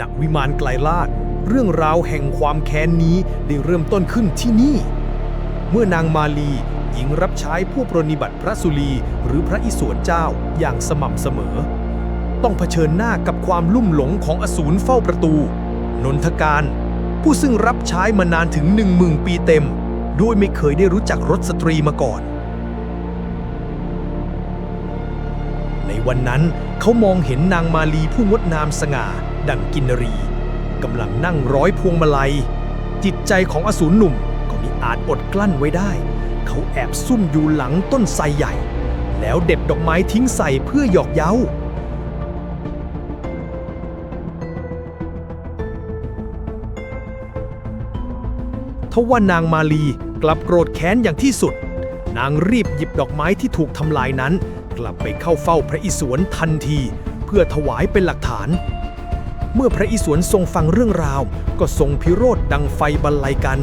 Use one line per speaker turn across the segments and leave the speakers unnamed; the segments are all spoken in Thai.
ณวิมานไกลลาดเรื่องราวแห่งความแค้นนี้ได้เริ่มต้นขึ้นที่นี่ เมื่อนางมาลี หญิงรับใช้ผู้ปรนนิบัติพระสุลีหรือพระอิศวรเจ้าอย่างสม่ำเสมอ ต้องเผชิญหน้ากับความลุ่มหลงของอสูรเฝ้าประตู นนทการ ผู้ซึ่งรับใช้มานานถึงหนึ่งหมื่นปีเต็มโดยไม่เคยได้รู้จักรสสตรีมาก่อนในวันนั้นเขามองเห็นนางมาลีผู้งดงามสง่า ดังกินนรีกำลังนั่งร้อยพวงมาลัย จิตใจของอสูรหนุ่มก็มิอาจอดกลั้นไว้ได้ เขาแอบซุ่มอยู่หลังต้นไทรใหญ่ แล้วเด็ดดอกไม้ทิ้งใส่เพื่อหยอกเย้าทว่านางมาลีกลับโกรธแค้นอย่างที่สุด นางรีบหยิบดอกไม้ที่ถูกทำลายนั้น กลับไปเข้าเฝ้าพระอิศวรทันที เพื่อถวายเป็นหลักฐาน เมื่อพระอิศวรทรงฟังเรื่องราว ก็ทรงพิโรธดังไฟบรรลัยกัน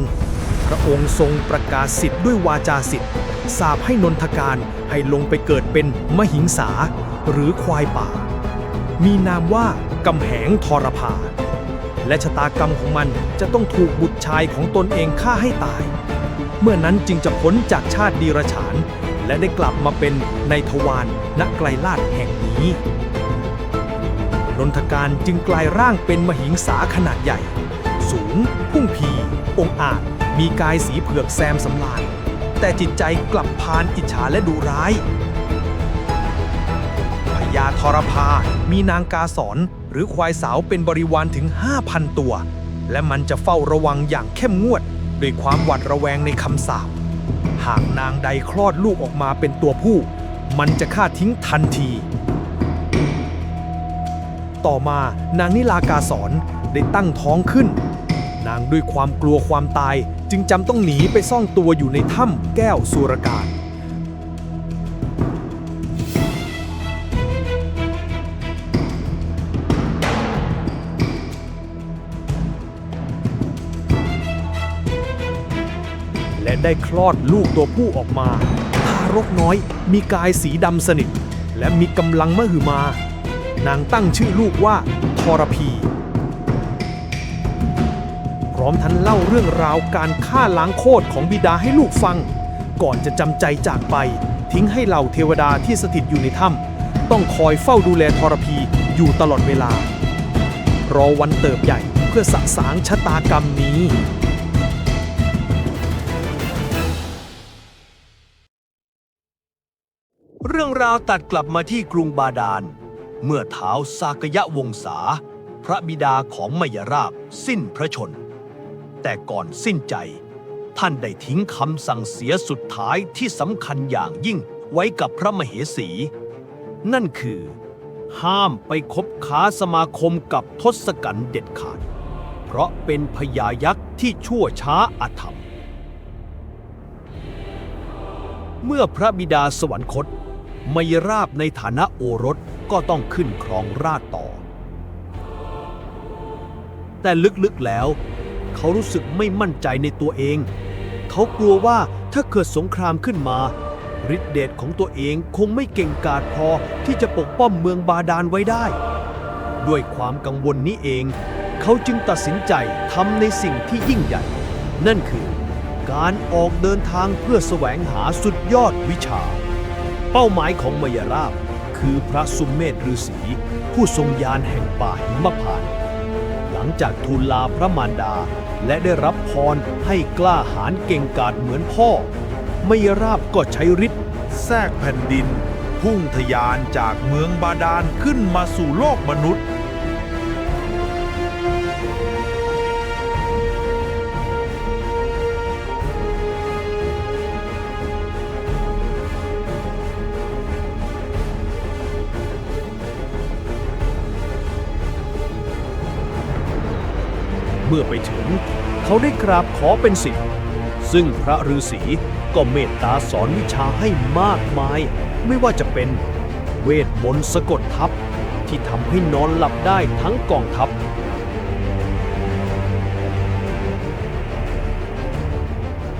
พระองค์ทรงประกาศสิทธิ์ด้วยวาจาสิทธิ์สาบให้นนทการให้ลงไปเกิดเป็นมหิงสา หรือควายป่า มีนามว่ากำแหงทรพา และชะตากรรมของมันจะต้องถูกบุตรชายของตนเองฆ่าให้ตาย เมื่อนั้นจึงจะพ้นจากชาติดีรฉาน และได้กลับมาเป็นในทวารณไกลลาดแห่งนี้ นนทการจึงกลายร่างเป็นมหิงสาขนาดใหญ่ สูง พุ่งพี องอาจ มีกายสีเผือกแซมสำลานแต่จิตใจกลับพานอิจฉาและดุร้ายพญาทรพา มีนางกาสอนหรือควายสาวเป็นบริวารถึง 5,000 ตัว และมันจะเฝ้าระวังอย่างเข้มงวด ด้วยความหวาดระแวงในคำสาปหากนางใดคลอดลูกออกมาเป็นตัวผู้ มันจะฆ่าทิ้งทันที ต่อมานางนิลากาสอนได้ตั้งท้องขึ้น นางด้วยความกลัวความตายจึงจำต้องหนีไปซ่อนตัวอยู่ในถ้ำแก้วสุรการและได้คลอดลูกตัวผู้ออกมา ทารกน้อยมีกายสีดำสนิท และมีกำลังมหึมา นางตั้งชื่อลูกว่าทรพี พร้อมทั้งเล่าเรื่องราวการฆ่าล้างโคตรของบิดาให้ลูกฟัง ก่อนจะจำใจจากไป ทิ้งให้เหล่าเทวดาที่สถิตอยู่ในถ้ำต้องคอยเฝ้าดูแลทรพีอยู่ตลอดเวลา รอวันเติบใหญ่เพื่อสะสางชะตากรรมนี้เรื่องราวตัดกลับมาที่กรุงบาดาล เมื่อเท้าสากยะวงศา พระบิดาของมยราบสิ้นพระชน แต่ก่อนสิ้นใจ ท่านได้ทิ้งคำสั่งเสียสุดท้ายที่สำคัญอย่างยิ่งไว้กับพระมเหสี นั่นคือ ห้ามไปคบค้าสมาคมกับทศกัณฐ์เด็ดขาด เพราะเป็นพญายักษ์ที่ชั่วช้าอาธรรม เมื่อพระบิดาสวรรคตมยราบในฐานะโอรส ก็ต้องขึ้นครองราชต่อ แต่ลึกๆแล้ว เขารู้สึกไม่มั่นใจในตัวเอง เขากลัวว่าถ้าเกิดสงครามขึ้นมาฤทธิเดชของตัวเองคงไม่เก่งกาจพอที่จะปกป้องเมืองบาดาลไว้ได้ ด้วยความกังวลนี้เอง เขาจึงตัดสินใจทำในสิ่งที่ยิ่งใหญ่ นั่นคือการออกเดินทางเพื่อแสวงหาสุดยอดวิชา เป้าหมายของมยราบ คือพระสุมเมธฤาษีผู้ทรงยานแห่งป่าหิมพานต์หลังจากทูลลาพระมารดา และได้รับพรให้กล้าหาญเก่งกาจเหมือนพ่อ ไม่ราบก็ใช้ฤทธิ์
แทรกแผ่นดิน พุ่งทะยานจากเมืองบาดาลขึ้นมาสู่โลกมนุษย์
มื่อไปถึง เขาได้กราบขอเป็นศิษย์ซึ่งพระฤาษีก็เมตตาสอนวิชาให้มากมาย ไม่ว่าจะเป็นเวทมนต์สะกดทัพที่ทำให้นอนหลับได้ทั้งกองทัพ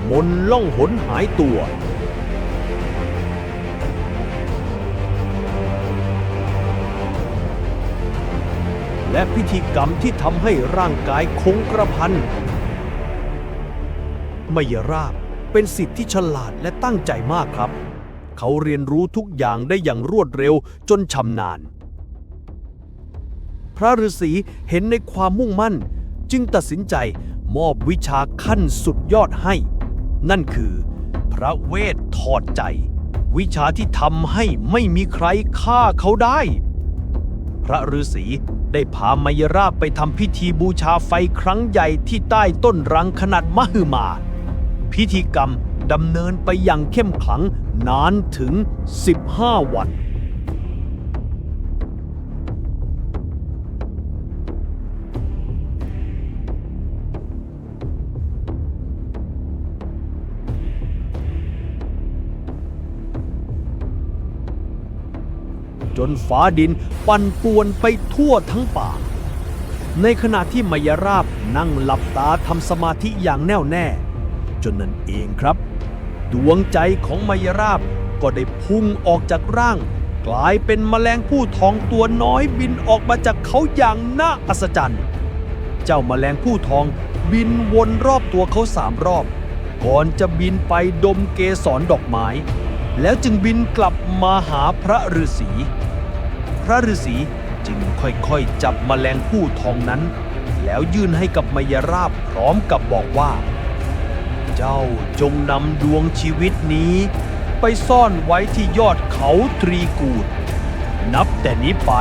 มนต์ล่องหนหายตัว และ
พิธีกรรมที่ทำให้ร่างกายคงกระพันมยราบเป็นสิทธิ์ที่ฉลาดและตั้งใจมากครับ เขาเรียนรู้ทุกอย่างได้อย่างรวดเร็วจนชำนาญ พระฤาษีเห็นในความมุ่งมั่น จึงตัดสินใจมอบวิชาขั้นสุดยอดให้ นั่นคือ พระเวทถอดใจ วิชาที่ทำให้ไม่มีใครฆ่าเขาได้ พระฤาษีได้พามายราบไปทำพิธีบูชาไฟครั้งใหญ่ที่ใต้ต้นรังขนาดมหึมา พิธีกรรมดำเนินไปอย่างเข้มขลังนานถึง 15 วัน นฟ้าดิน ปั่นป่วนไปทั่วทั้งป่า ในขณะที่มายราบนั่งหลับตาทำสมาธิอย่างแน่วแน่ จนนั่นเองครับ ดวงใจของมายราบก็ได้พุ่งออกจากร่าง กลายเป็นแมลงผู้ทองตัวน้อยบินออกมาจากเขาอย่างน่าอัศจรรย์ เจ้าแมลงผู้ทองบินวนรอบตัวเขาสามรอบ ก่อนจะบินไปดมเกสรดอกไม้ แล้วจึงบินกลับมาหาพระฤาษี พระฤาษีจึงค่อยๆ จับแมลงผู้ทองนั้น แล้วยื่นให้กับมายราบพร้อมกับบอกว่า เจ้าจงนำดวงชีวิตนี้ ไปซ่อนไว้ที่ยอดเขาตรีกูด นับแต่นี้ไป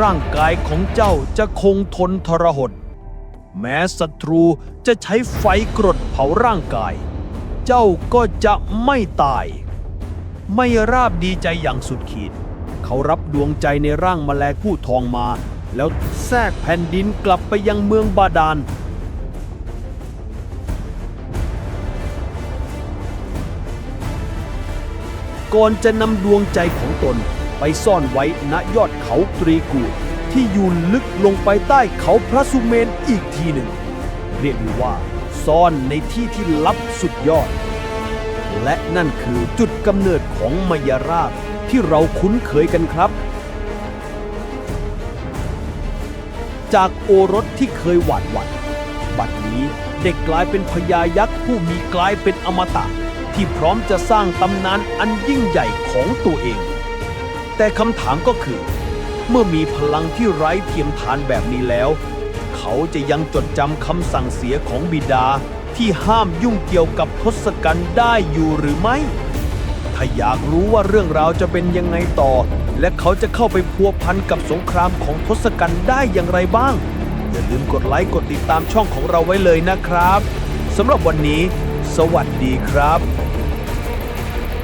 ร่างกายของเจ้าจะคงทนทรหด แม้ศัตรูจะใช้ไฟกรดเผาร่างกาย เจ้าก็จะไม่ตาย ไม่ราบดีใจอย่างสุดขีด เขารับดวงใจในร่างแมลงผู้ทองมา แล้วแทรกแผ่นดินกลับไปยังเมืองบาดาลก่อนจะนำดวงใจของตนไปซ่อนไว้ณยอดเขาตรีกูดที่อยู่ลึกลงไปใต้เขาพระสุเมนอีกทีหนึ่ง เรียกได้ว่าซ่อนในที่ที่ลับสุดยอด และนั่นคือจุดกำเนิดของมายราบ ที่เราคุ้นเคยกันครับ จากโอรสที่เคยหวาดหวั่นบัดนี้เด็กกลายเป็นพญายักษ์ผู้มีกลายเป็นอมตะ ที่พร้อมจะสร้างตำนานอันยิ่งใหญ่ของตัวเอง แต่คำถามก็คือ เมื่อมีพลังที่ไร้เทียมทานแบบนี้แล้ว เขาจะยังจดจำคำสั่งเสียของบิดาที่ห้ามยุ่งเกี่ยวกับทศกัณฐ์ได้อยู่หรือไม่ ถ้าอยากรู้ว่าเรื่องราวจะเป็นยังไงต่อ และเขาจะเข้าไปพัวพันกับสงครามของทศกัณฐ์ได้อย่างไรบ้าง อย่าลืมกดไลค์กดติดตามช่องของเราไว้เลยนะครับสำหรับวันนี้ สวัสดีครับ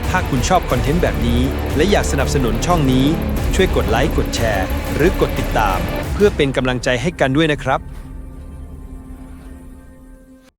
ถ้าคุณชอบคอนเทนต์แบบนี้ และอยากสนับสนุนช่องนี้ ช่วยกดไลค์กดแชร์ หรือกดติดตาม เพื่อเป็นกำลังใจให้กันด้วยนะครับ